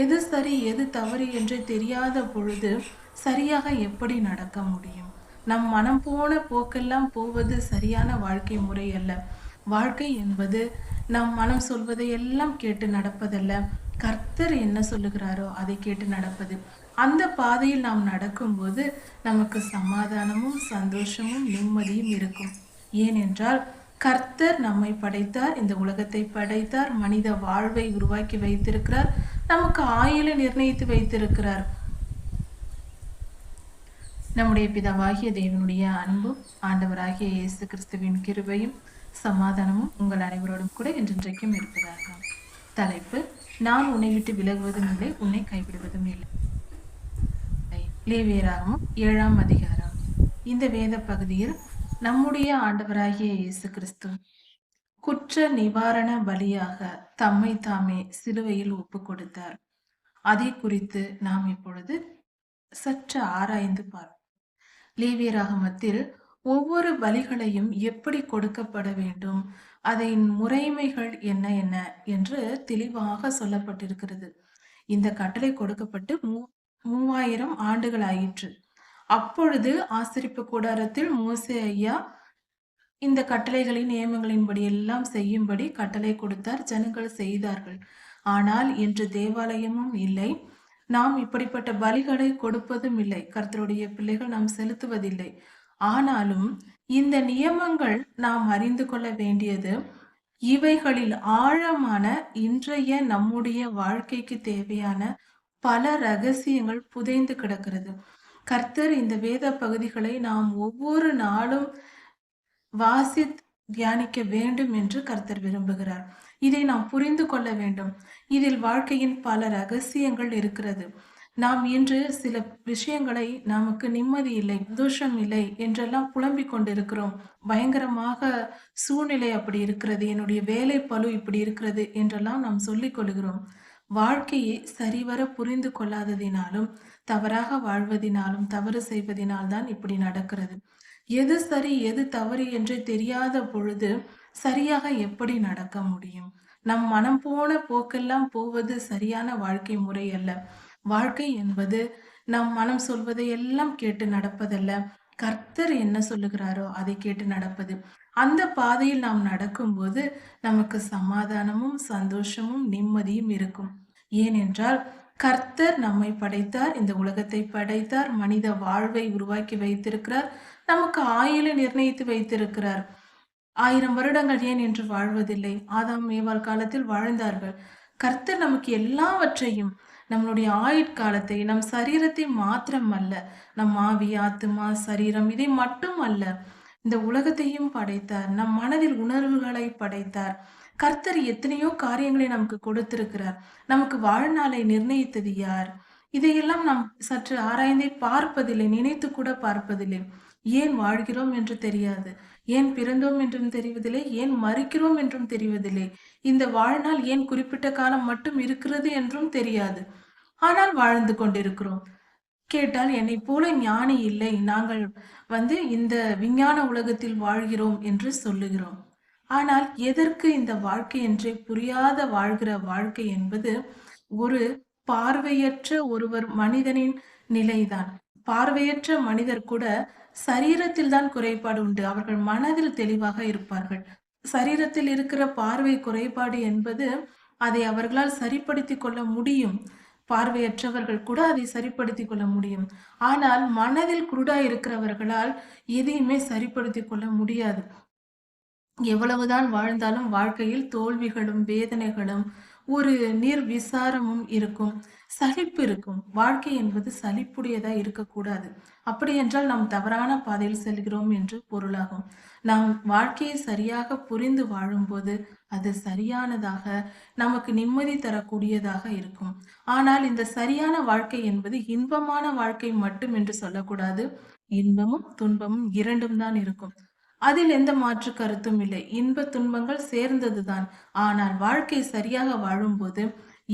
எது சரி எது தவறு என்று தெரியாத பொழுது சரியாக எப்படி நடக்க முடியும்? நம் மனம் போன போக்கெல்லாம் போவது சரியான வாழ்க்கை முறை அல்ல. வாழ்க்கை என்பது நம் மனம் சொல்வதை எல்லாம் கேட்டு நடப்பதல்ல. கர்த்தர் என்ன சொல்லுகிறாரோ அதை கேட்டு நடப்பது. அந்த பாதையில் நாம் நடக்கும்போது நமக்கு சமாதானமும் சந்தோஷமும் நிம்மதியும் இருக்கும். ஏனென்றால் கர்த்தர் நம்மை படைத்தார் இந்த உலகத்தை படைத்தார் மனித வாழ்வை உருவாக்கி வைத்திருக்கிறார். நமக்கு ஆயுளை நிர்ணயித்து வைத்திருக்கிறார். நம்முடைய பிதாவாகிய தேவனுடைய அன்பும் ஆண்டவராகிய இயேசு கிறிஸ்துவின் கிருபையும் சமாதானமும் உங்கள் அனைவரோடும் கூட என்றென்றைக்கும் இருப்பதாக. தலைப்பு நான் உன்னை விட்டு விலகுவதும் இல்லை உன்னை கைவிடுவதும் இல்லை. லேவியராகவும் ஏழாம் அதிகாரம். இந்த வேத பகுதியில் நம்முடைய ஆண்டவராகிய இயேசு கிறிஸ்து குற்ற நிவாரண பலியாக தம்மை தாமே சிலுவையில் ஒப்பு கொடுத்தார். அதை குறித்து நாம் இப்பொழுது சற்று ஆராய்ந்து பார்ப்போம். லேவியராகமத்தில் ஒவ்வொரு பலிகளையும் எப்படி கொடுக்கப்பட வேண்டும் அதன் முறைமைகள் என்ன என்ன என்று தெளிவாக சொல்லப்பட்டிருக்கிறது. இந்த கட்டளை கொடுக்கப்பட்டு மூ மூவாயிரம் ஆண்டுகள் ஆயிற்று. அப்பொழுது ஆசிரிப்பு கூடாரத்தில் மோசே ஐயா இந்த கட்டளைகளின் நியமங்களின்படி எல்லாம் செய்யும்படி கட்டளை கொடுத்தார் ஜனங்கள் செய்தார்கள். ஆனால் இன்று தேவாலயமும் இல்லை. நாம் இப்படிப்பட்ட பலிகளை கொடுப்பதும் இல்லை. கர்த்தருடைய பிள்ளைகள் நாம் செலுத்துவதில்லை. ஆனாலும் இந்த நியமங்கள் நாம் அறிந்து கொள்ள வேண்டியது இவைகளில் ஆழமான இன்றைய நம்முடைய வாழ்க்கைக்கு தேவையான பல ரகசியங்கள் புதைந்து கிடக்கிறது. கர்த்தர் இந்த வேத பகுதிகளை நாம் ஒவ்வொரு நாளும் வாசி தியானிக்க வேண்டும் என்று கர்த்தர் விரும்புகிறார். இதை நாம் புரிந்து கொள்ள வேண்டும். இதில் வாழ்க்கையின் பல ரகசியங்கள் இருக்கிறது. நாம் இன்று சில விஷயங்களை நமக்கு நிம்மதி இல்லை சந்தோஷம் இல்லை என்றெல்லாம் புலம்பிக் கொண்டிருக்கிறோம். பயங்கரமாக சூழ்நிலை அப்படி இருக்கிறது என்னுடைய வேலை பளு இப்படி இருக்கிறது என்றெல்லாம் நாம் சொல்லிக் கொள்கிறோம். வாழ்க்கையை சரிவர புரிந்து கொள்ளாததினாலும் தவறாக வாழ்வதினாலும் தவறு செய்வதினால் தான் இப்படி நடக்கிறது. எது சரி எது தவறு என்று தெரியாத பொழுது சரியாக எப்படி நடக்க முடியும்? நம் மனம் போன போக்கெல்லாம் போவது சரியான வாழ்க்கை முறை அல்ல. வாழ்க்கை என்பது நம் மனம் சொல்வதை எல்லாம் கேட்டு நடப்பதல்ல. கர்த்தர் என்ன சொல்லுகிறாரோ அதை கேட்டு நடப்பது. அந்த பாதையில் நாம் நடக்கும்போது நமக்கு சமாதானமும் சந்தோஷமும் நிம்மதியும் இருக்கும். ஏனென்றால் கர்த்தர் நம்மை படைத்தார் இந்த உலகத்தை படைத்தார் மனித வாழ்வை உருவாக்கி வைத்திருக்கிறார். நமக்கு ஆயுளை நிர்ணயித்து வைத்திருக்கிறார். ஆயிரம் வருடங்கள் ஏன் என்று வாழ்வதில்லை? ஆதாம் மேவாள் காலத்தில் வாழ்ந்தார்கள். கர்த்தர் நமக்கு எல்லாவற்றையும் நம்மளுடைய ஆயுட்காலத்தை நம் சரீரத்தை மாத்திரம் அல்ல நம் ஆவி ஆத்துமா சரீரம் இதை மட்டும் அல்ல இந்த உலகத்தையும் படைத்தார். நம் மனதில் உணர்வுகளை படைத்தார். கர்த்தர் எத்தனையோ காரியங்களை நமக்கு கொடுத்திருக்கிறார். நமக்கு வாழ்நாளை நிர்ணயித்தது யார்? இதையெல்லாம் நாம் சற்று ஆராய்ந்தே பார்ப்பதில்லை நினைத்து கூட பார்ப்பதில்லை. ஏன் வாழ்கிறோம் என்று தெரியாது? ஏன் பிறந்தோம் என்றும் தெரிவதில்லை? ஏன் மறிக்கிறோம் என்றும் தெரிவதில்லை? இந்த வாழ்நாள் ஏன் குறிப்பிட்ட காலம் மட்டும் இருக்கிறது என்றும் தெரியாது. ஆனால் வாழ்ந்து கொண்டிருக்கிறோம். கேட்டால் என்னை போல ஞானி இல்லை. நாங்கள் வந்து இந்த விஞ்ஞான உலகத்தில் வாழ்கிறோம் என்று சொல்லுகிறோம். ஆனால் எதற்கு இந்த வாழ்க்கை என்றே புரியாத வாழ்கிற வாழ்க்கை என்பது ஒரு பார்வையற்ற ஒருவர் மனிதனின் நிலைதான். பார்வையற்ற மனிதர் கூட சரீரத்தில் தான் குறைபாடு உண்டு. அவர்கள் மனதில் தெளிவாக இருப்பார்கள். சரீரத்தில் இருக்கிற பார்வை குறைபாடு என்பது அதை அவர்களால் சரிப்படுத்தி கொள்ள முடியும். பார்வையற்றவர்கள் கூட அதை சரிப்படுத்தி கொள்ள முடியும். ஆனால் மனதில் குருடா இருக்கிறவர்களால் எதையுமே சரிப்படுத்தி கொள்ள முடியாது. எவ்வளவுதான் வாழ்ந்தாலும் வாழ்க்கையில் தோல்விகளும் வேதனைகளும் ஒரு நீர் விசாரமும் இருக்கும். சலிப்பு இருக்கும். வாழ்க்கை என்பது சலிப்புடையதா இருக்கக்கூடாது. அப்படி என்றால் நாம் தவறான பாதையில் செல்கிறோம் என்று பொருளாகும். நாம் வாழ்க்கையை சரியாக புரிந்து வாழும்போது அது சரியானதாக நமக்கு நிம்மதி தரக்கூடியதாக இருக்கும். ஆனால் இந்த சரியான வாழ்க்கை என்பது இன்பமான வாழ்க்கை மட்டும் என்று சொல்லக்கூடாது. இன்பமும் துன்பமும் இரண்டும் தான் இருக்கும். அதில் எந்த மாற்று கருத்தும் இல்லை. இன்ப துன்பங்கள் சேர்ந்ததுதான். ஆனால் வாழ்க்கை சரியாக வாழும்போது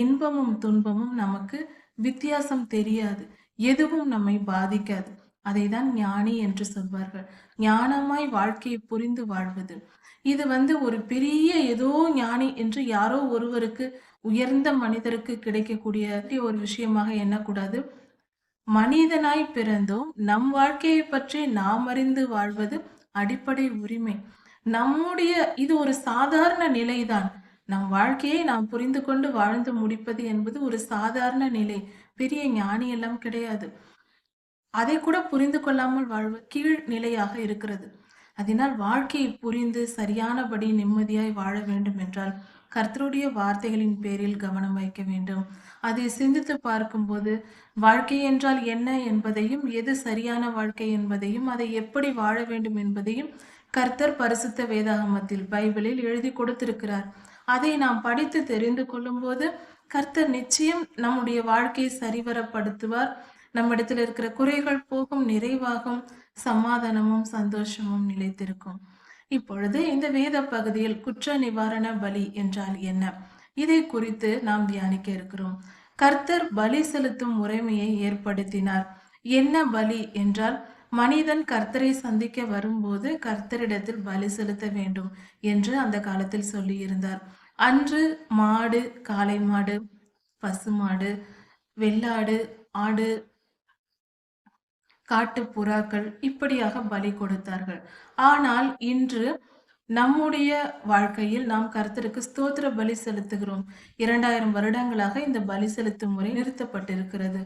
இன்பமும் துன்பமும் நமக்கு வித்தியாசம் தெரியாது. எதுவும் நம்மை பாதிக்காது. அதைதான் ஞானி என்று சொல்வார்கள். ஞானமாய் வாழ்க்கையை புரிந்து வாழ்வது. இது வந்து ஒரு பெரிய ஏதோ ஞானி என்று யாரோ ஒருவருக்கு உயர்ந்த மனிதருக்கு கிடைக்கக்கூடிய ஒரு விஷயமாக எண்ணக்கூடாது. மனிதனாய் பிறந்தோம். நம் வாழ்க்கையை பற்றி நாம் அறிந்து வாழ்வது அடிப்படை உரிமை. நம்முடைய இது ஒரு சாதாரண நிலைதான். நம் வாழ்க்கையை நாம் புரிந்து கொண்டு வாழ்ந்து முடிப்பது என்பது ஒரு சாதாரண நிலை. பெரிய ஞானி எல்லாம் கிடையாது. அதை கூட புரிந்து கொள்ளாமல் வாழ்வு கீழ் நிலையாக இருக்கிறது. அதனால் வாழ்க்கையை புரிந்து சரியானபடி நிம்மதியாய் வாழ வேண்டும் என்றால் கர்த்தருடைய வார்த்தைகளின் பேரில் கவனம் வைக்க வேண்டும். அதை சிந்தித்து பார்க்கும்போது வாழ்க்கை என்றால் என்ன என்பதையும் எது சரியான வாழ்க்கை என்பதையும் அதை எப்படி வாழ வேண்டும் என்பதையும் கர்த்தர் பரிசுத்த வேதாகமத்தில் பைபிளில் எழுதி கொடுத்திருக்கிறார். அதை நாம் படித்து தெரிந்து கொள்ளும்போது கர்த்தர் நிச்சயம் நம்முடைய வாழ்க்கையை சரிவரப்படுத்துவார். நம்மிடத்தில் இருக்கிற குறைகள் போகும் நிறைவாகும் சமாதானமும் சந்தோஷமும் நிலைத்திருக்கும். இப்பொழுது இந்த வேத பகுதியில் குற்ற நிவாரண பலி என்றால் என்ன? இதை குறித்து நாம் தியானிக்க இருக்கிறோம். கர்த்தர் பலி செலுத்தும் முறைமையை ஏற்படுத்தினார். என்ன பலி என்றால் மனிதன் கர்த்தரை சந்திக்க வரும்போது கர்த்தரிடத்தில் பலி செலுத்த வேண்டும் என்று அந்த காலத்தில் சொல்லியிருந்தார். அன்று மாடு காளை மாடு பசுமாடு வெள்ளாடு ஆடு காட்டு புறாக்கள் இப்படியாக பலி கொடுத்தார்கள். ஆனால் இன்று நம்முடைய வாழ்க்கையில் நாம் கர்த்தருக்கு ஸ்தோத்திர பலி செலுத்துகிறோம். இரண்டாயிரம் வருடங்களாக இந்த பலி செலுத்தும் முறை நிறுத்தப்பட்டிருக்கிறது.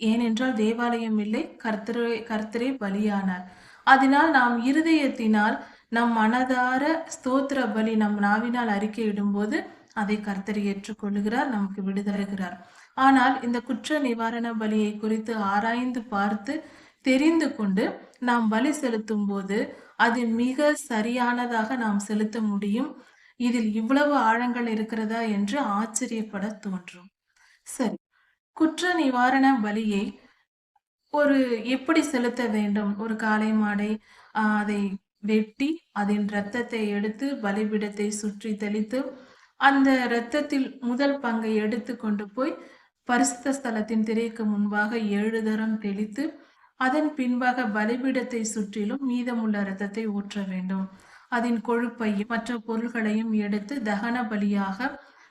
ஏனென்றால் தேவாலயம் இல்லை கர்த்தரே கர்த்தரே பலியானார். அதனால் நாம் இருதயத்தினால் நம் மனதார ஸ்தோத்திர பலி நம் நாவினால் அறிக்கையிடும்போது அதை கர்த்தர் ஏற்றுக்கொள்ளுகிறார் நமக்கு விடுதலைகிறார் ஆனால் இந்த குற்ற நிவாரண பலியை குறித்து ஆராய்ந்து பார்த்து தெரிந்து கொண்டு நாம் வலி செலுத்தும் போது அது மிக சரியானதாக நாம் செலுத்த முடியும். இதில் இவ்வளவு ஆழங்கள் இருக்கிறதா என்று ஆச்சரியப்பட தோன்றும். சரி குற்ற நிவாரண வலியை ஒரு எப்படி செலுத்த வேண்டும்? ஒரு காளை மாடை அதை வெட்டி அதன் இரத்தத்தை எடுத்து பலிபிடத்தை சுற்றி தெளித்து அந்த இரத்தத்தில் முதல் பங்கை எடுத்து கொண்டு போய் பரிசுத்த ஸ்தலத்தின் திரைக்கு முன்பாக ஏழு தரம் தெளித்து அதன் பின்பாக பலிபீடத்தை சுற்றிலும் மீதமுள்ள இரத்தத்தை ஊற்ற வேண்டும். அதன் கொழுப்பையும் மற்ற பொருள்களையும் எடுத்து தகன பலியாக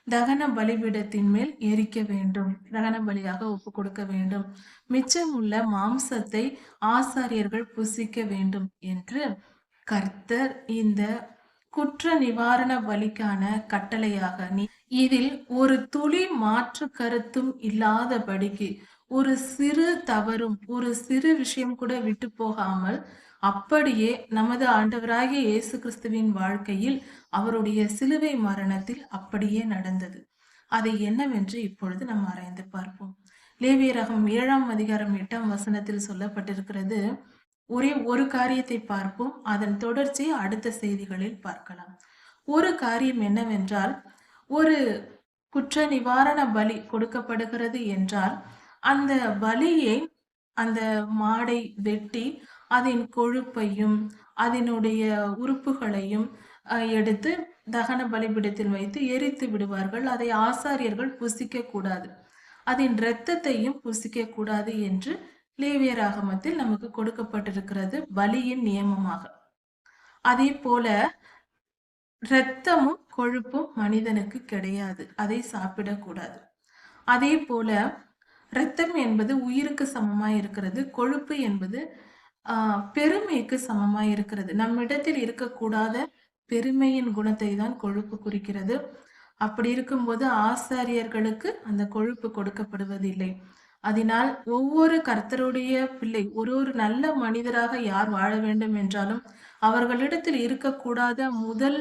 தகன பலிபீடத்தின் மேல் எரிக்க வேண்டும். தகன பலியாக ஒப்பு கொடுக்க வேண்டும். மிச்சம் உள்ள மாம்சத்தை ஆசாரியர்கள் புசிக்க வேண்டும் என்று கர்த்தர் இந்த குற்ற நிவாரண பலிக்கான கட்டளையாக நீ இதில் ஒரு துளி மாற்று கருத்தும் இல்லாதபடிக்கு ஒரு சிறு தவறும் ஒரு சிறு விஷயம் கூட விட்டு போகாமல் அப்படியே நமது ஆண்டவராகிய இயேசு கிறிஸ்துவின் வாழ்க்கையில் அவருடைய சிலுவை மரணத்தில் அப்படியே நடந்தது. அதை என்னவென்று இப்பொழுது நாம் ஆராய்ந்து பார்ப்போம். லேவியரகம் ஏழாம் அதிகாரம் எட்டாம் வசனத்தில் சொல்லப்பட்டிருக்கிறது ஒரே ஒரு காரியத்தை பார்ப்போம் அதன் தொடர்ச்சியை அடுத்த செய்திகளில் பார்க்கலாம். ஒரு காரியம் என்னவென்றால் ஒரு குற்ற நிவாரண பலி கொடுக்கப்படுகிறது என்றால் அந்த பலியை அந்த மாடை வெட்டி அதன் கொழுப்பையும் அதனுடைய உறுப்புகளையும் எடுத்து தகன பலிபிடத்தில் வைத்து எரித்து விடுவார்கள். அதை ஆசாரியர்கள் புசிக்க கூடாது. அதன் இரத்தத்தையும் புசிக்க கூடாது என்று லேவியராகமத்தில் நமக்கு கொடுக்கப்பட்டிருக்கிறது பலியின் நியமமாக. அதே போல இரத்தமும் கொழுப்பும் மனிதனுக்கு கிடையாது. அதை சாப்பிடக்கூடாது அதே போல இரத்தம் என்பது உயிருக்கு சமமாய் இருக்கிறது கொழுப்பு என்பது பெருமைக்கு சமமாய் இருக்கிறது. நம்மிடத்தில் இருக்கக்கூடாத பெருமையின் குணத்தை தான் கொழுப்பு குறிக்கிறது. அப்படி இருக்கும்போது ஆசாரியர்களுக்கு அந்த கொழுப்பு கொடுக்கப்படுவதில்லை. அதனால் ஒவ்வொரு கர்த்தருடைய பிள்ளை ஒரு ஒரு நல்ல மனிதராக யார் வாழ வேண்டும் என்றாலும் அவர்களிடத்தில் இருக்கக்கூடாத முதல்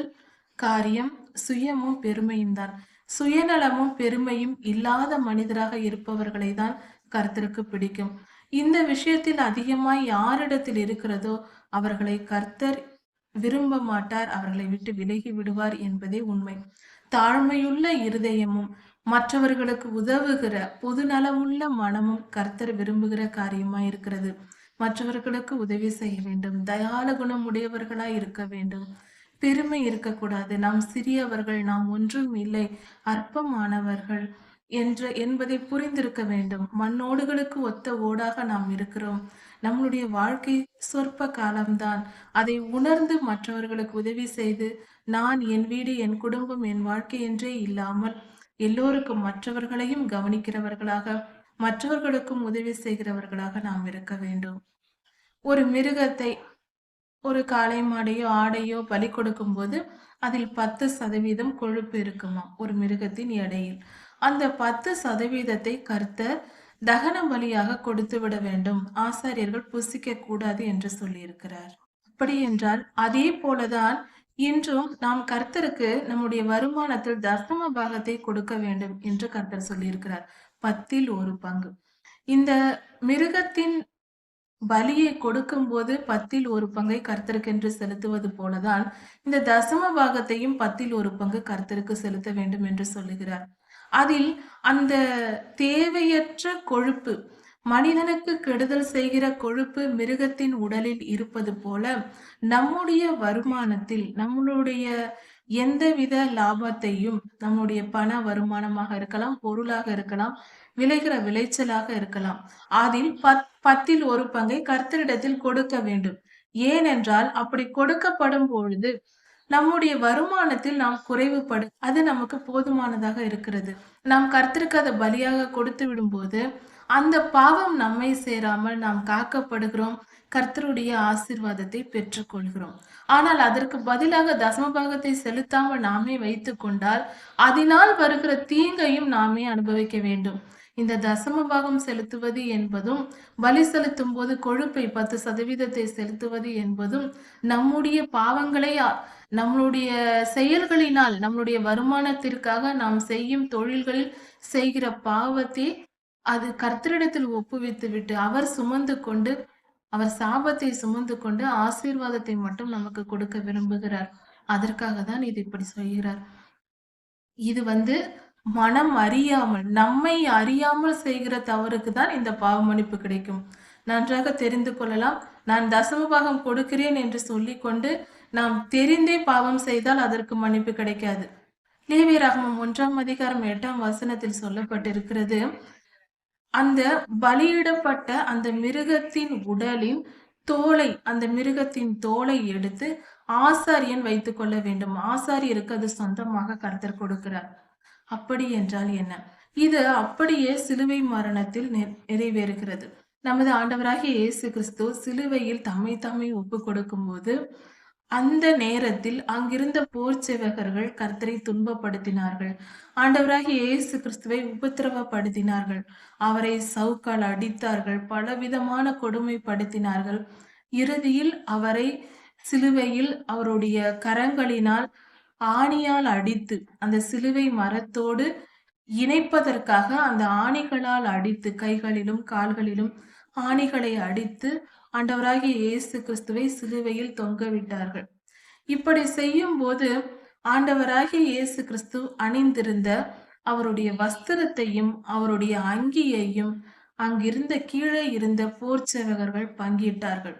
காரியம் சுயமும் பெருமையும் தான். சுயநலமும் பெருமையும் இல்லாத மனிதராக இருப்பவர்களை தான் கர்த்தருக்கு பிடிக்கும். இந்த விஷயத்தில் அதிகமாய் யாரிடத்தில் இருக்கிறதோ அவர்களை கர்த்தர் விரும்ப மாட்டார் அவர்களை விட்டு விலகி விடுவார் என்பதே உண்மை. தாழ்மையுள்ள இருதயமும் மற்றவர்களுக்கு உதவுகிற பொதுநலமுள்ள மனமும் கர்த்தர் விரும்புகிற காரியமாய் இருக்கிறது. மற்றவர்களுக்கு உதவி செய்ய வேண்டும் தயால குணம் உடையவர்களாய் இருக்க வேண்டும். பெருமை இருக்கக்கூடாது. நாம் சிறியவர்கள் நாம் ஒன்றும் இல்லை அற்பமானவர்கள் என்ற என்பதை புரிந்திருக்க வேண்டும். மண்ணோடுகளுக்கு ஒத்த ஓடாக நாம் இருக்கிறோம். நம்மளுடைய வாழ்க்கை சொற்ப காலம்தான். அதை உணர்ந்து மற்றவர்களுக்கு உதவி செய்து நான் என் வீடு என் குடும்பம் என் வாழ்க்கை என்றே இல்லாமல் எல்லோருக்கும் மற்றவர்களையும் கவனிக்கிறவர்களாக மற்றவர்களுக்கும் உதவி செய்கிறவர்களாக நாம் இருக்க வேண்டும். ஒரு மிருகத்தை ஒரு காளை மாடையோ ஆடையோ பலி கொடுக்கும் போது அதில் பத்து சதவீதம் கொழுப்பு இருக்குமா ஒரு மிருகத்தின் எடையில். அந்த பத்து சதவீதத்தை கர்த்தர் தகன பலியாக கொடுத்து விட வேண்டும். ஆசாரியர்கள் புசிக்க கூடாது என்று சொல்லியிருக்கிறார். அப்படி என்றால் அதே போலதான் இன்றும் நாம் கர்த்தருக்கு நம்முடைய வருமானத்தில் தசம பாகத்தை கொடுக்க வேண்டும் என்று கர்த்தர் சொல்லியிருக்கிறார். பத்தில் ஒரு பங்கு. இந்த மிருகத்தின் பலியை கொடுக்கும் போது பத்தில் ஒரு பங்கை கர்த்தருக்கென்று செலுத்துவது போலதான் இந்த தசம பாகத்தையும் பத்தில் ஒரு பங்கு கர்த்தருக்கு செலுத்த வேண்டும் என்று சொல்லுகிறார். அதில் அந்த தேவையற்ற கொழுப்பு மனிதனுக்கு கெடுதல் செய்கிற கொழுப்பு மிருகத்தின் உடலில் இருப்பது போல நம்முடைய வருமானத்தில் நம்மளுடைய எந்தவித லாபத்தையும் நம்முடைய பண வருமானமாக இருக்கலாம் பொருளாக இருக்கலாம் விளைகிற விளைச்சலாக இருக்கலாம். அதில் பத் பத்தில் ஒரு பங்கை கர்த்தரிடத்தில் கொடுக்க வேண்டும். ஏனென்றால் அப்படி கொடுக்கப்படும் பொழுது நம்முடைய வருமானத்தில் நாம் குறைவுபடு அது நமக்கு போதுமானதாக இருக்கிறது. நாம் கர்த்தருக்கு அதை பலியாக கொடுத்து விடும்போது அந்த பாவம் நம்மை சேராமல் நாம் காக்கப்படுகிறோம். கர்த்தருடைய ஆசிர்வாதத்தை பெற்றுக்கொள்கிறோம். ஆனால் அதற்கு பதிலாக தசமபாகத்தை செலுத்தாமல் நாமே வைத்து கொண்டால் அதனால் வருகிற தீங்கையும் நாமே அனுபவிக்க வேண்டும். இந்த தசம பாகம் செலுத்துவது என்பதும் பலி செலுத்தும் போது கொழுப்பை பத்து சதவீதத்தை செலுத்துவது என்பதும் நம்முடைய பாவங்களை நம்மளுடைய செயல்களினால் நம்மளுடைய வருமானத்திற்காக நாம் செய்யும் தொழில்களில் செய்கிற பாவத்தை அது கர்த்தரிடத்தில் ஒப்புவித்து விட்டு அவர் சுமந்து கொண்டு அவர் சாபத்தை சுமந்து கொண்டு ஆசீர்வாதத்தை மட்டும் நமக்கு கொடுக்க விரும்புகிறார். அதற்காக தான் இது இப்படி சொல்கிறார். இது வந்து மனம் அறியாமல் நம்மை அறியாமல் செய்கிற தவறுக்கு தான் இந்த பாவ மன்னிப்பு கிடைக்கும். நன்றாக தெரிந்து கொள்ளலாம். நான் தசம பாகம் கொடுக்கிறேன் என்று சொல்லிக்கொண்டு நாம் தெரிந்தே பாவம் செய்தால் அதற்கு மன்னிப்பு கிடைக்காது. லேவியராகமம் ஒன்றாம் அதிகாரம் எட்டாம் வசனத்தில் சொல்லப்பட்டிருக்கிறது அந்த பலியிடப்பட்ட அந்த மிருகத்தின் உடலின் தோலை அந்த மிருகத்தின் தோலை எடுத்து ஆசாரியன் வைத்துக் கொள்ள வேண்டும். ஆசாரியருக்கு அது சொந்தமாக கருத்தர் கொடுக்கிறார். அப்படி என்றால் என்ன? இது அப்படியே சிலுவை மரணத்தில் நிறைவேறுகிறது. நமது ஆண்டவராகிய இயேசு கிறிஸ்து சிலுவையில் தம்மை தம்மை ஒப்பு கொடுக்கும் போது அந்த நேரத்தில் அங்கிருந்த போர் சேவகர்கள் கர்த்தரை துன்பப்படுத்தினார்கள். ஆண்டவராகி இயேசு கிறிஸ்துவை உபத்திரவப்படுத்தினார்கள். அவரை சவுக்கால் அடித்தார்கள் பலவிதமான கொடுமைப்படுத்தினார்கள். இறுதியில் அவரை சிலுவையில் அவருடைய கரங்களினால் ஆணியால் அடித்து அந்த சிலுவை மரத்தோடு இணைப்பதற்காக அந்த ஆணிகளால் அடித்து கைகளிலும் கால்களிலும் ஆணிகளை அடித்து ஆண்டவராகிய இயேசு கிறிஸ்துவை சிலுவையில் தொங்க விட்டார்கள். இப்படி செய்யும் போது ஆண்டவராகிய இயேசு கிறிஸ்து அணிந்திருந்த அவருடைய வஸ்திரத்தையும் அவருடைய அங்கியையும் அங்கிருந்த கீழே இருந்த போர் சேவகர்கள் பங்கிட்டார்கள்.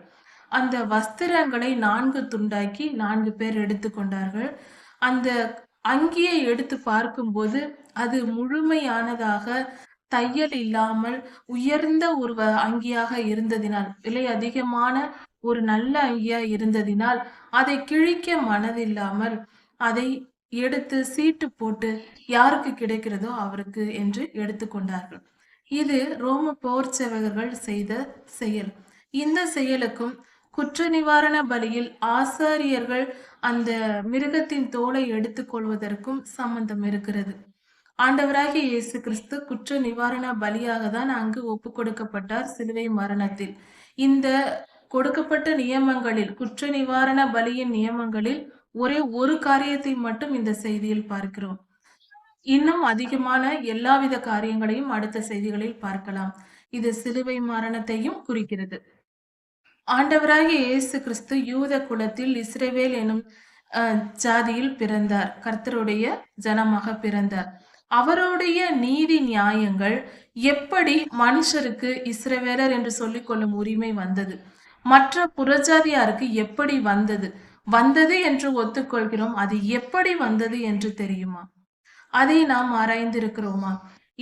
அந்த வஸ்திரங்களை நான்கு துண்டாக்கி நான்கு பேர் எடுத்துக்கொண்டார்கள். அந்த அங்கியை எடுத்து பார்க்கும்போது அது முழுமையானதாக தையல் இல்லாமல் உயர்ந்த ஒரு அங்கியாக இருந்ததினால் விலை அதிகமான ஒரு நல்ல அங்கியா இருந்ததினால் அதை கிழிக்க மனதில்லாமல் அதை எடுத்து சீட்டு போட்டு யாருக்கு கிடைக்கிறதோ அவருக்கு என்று எடுத்துக்கொண்டார்கள் இது ரோம போர் சேவகர்கள் செய்த செயல். இந்த செயலுக்கும் குற்ற நிவாரண பலியில் ஆசாரியர்கள் அந்த மிருகத்தின் தோலை எடுத்துக்கொள்வதற்கும் சம்பந்தம் இருக்கிறது. ஆண்டவராகிய இயேசு கிறிஸ்து குற்ற நிவாரண பலியாக தான் அங்கு ஒப்பு கொடுக்கப்பட்டார் சிலுவை மரணத்தில். இந்த கொடுக்கப்பட்ட நியமங்களில் குற்ற நிவாரண பலியின் நியமங்களில் ஒரே ஒரு காரியத்தை மட்டும் இந்த செய்தியில் பார்க்கிறோம். இன்னும் அதிகமான எல்லாவித காரியங்களையும் அடுத்த செய்திகளில் பார்க்கலாம். இது சிலுவை மரணத்தையும் குறிக்கிறது. ஆண்டவராகிய இயேசு கிறிஸ்து யூத குலத்தில் இஸ்ரேவேல் எனும் ஜாதியில் பிறந்தார். கர்த்தருடைய ஜனமாக பிறந்தார். அவருடைய நீதி நியாயங்கள் எப்படி மனுஷருக்கு இஸ்ரவேலர் என்று சொல்லிக்கொள்ளும் உரிமை வந்தது? மற்ற புறஜாதியாருக்கு எப்படி வந்தது? வந்தது என்று ஒத்துக்கொள்கிறோம். அது எப்படி வந்தது என்று தெரியுமா? அதை நாம் ஆராய்ந்திருக்கிறோமா?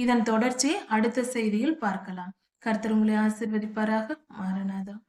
இதன் தொடர்ச்சி அடுத்த செய்தியில் பார்க்கலாம். கர்த்தர் உங்களை ஆசிர்வதிப்பாராக. மாறனாதான்